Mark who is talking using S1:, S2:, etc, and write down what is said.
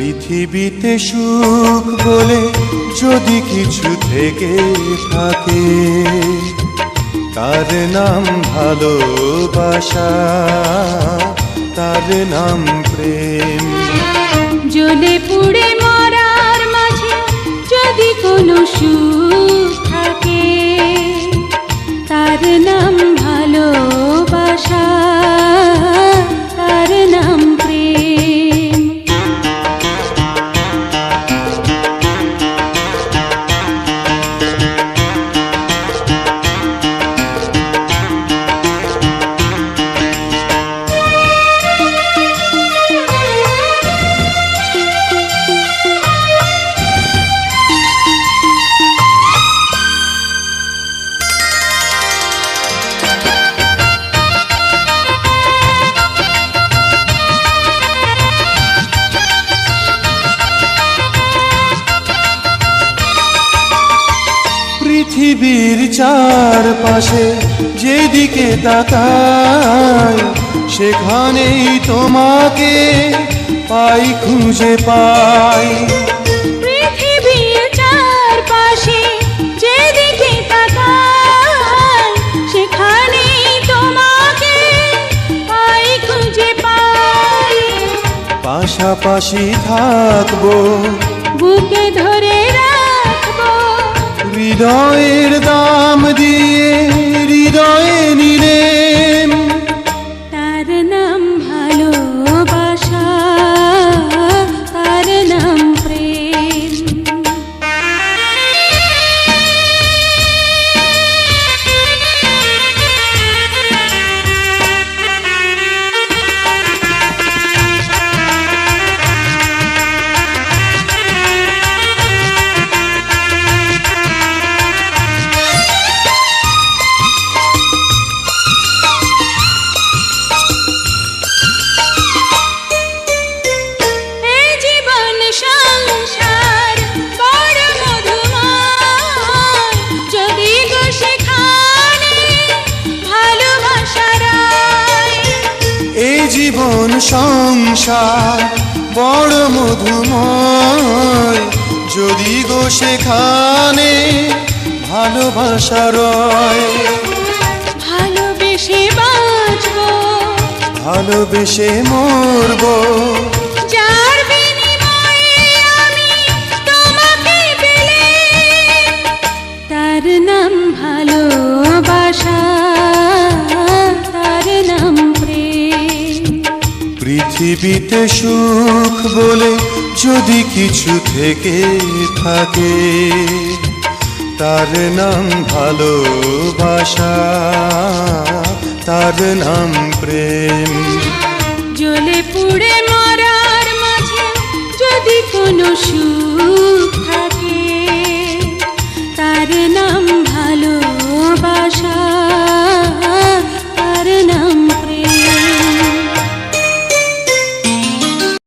S1: পৃথিবীতে সুখ বলে যদি কিছু থেকে থাকে, তার নাম ভালোবাসা, তার নাম প্রেম।
S2: জ্বলে পুড়ে
S1: পৃথিবীর চারপাশে যেদিকে তাকাই সেখানেই তোমাকে পাই খুঁজে পাই।
S2: পৃথিবীর চারপাশে যেদিকে তাকাই সেখানেই তোমাকে পাই খুঁজে পাই।
S1: পাশাপাশি থাকব।
S2: বুকে ধরে রাখব
S1: হৃদয়ের দাম দিয়ে
S2: জীবন সংসার বড় মধুময়। যদি গো সেখানে
S1: ভালোবাসা রয়
S2: ভালোবেসে বাঁচব।
S1: ভালোবেসে মরবো। পৃথিবীতে সুখ বলে যদি কিছু থেকে থাকে, তার নাম ভালোবাসা, তার নাম প্রেম।
S2: জ্বলে পুড়ে মরার মাঝে যদি কোনো সুখ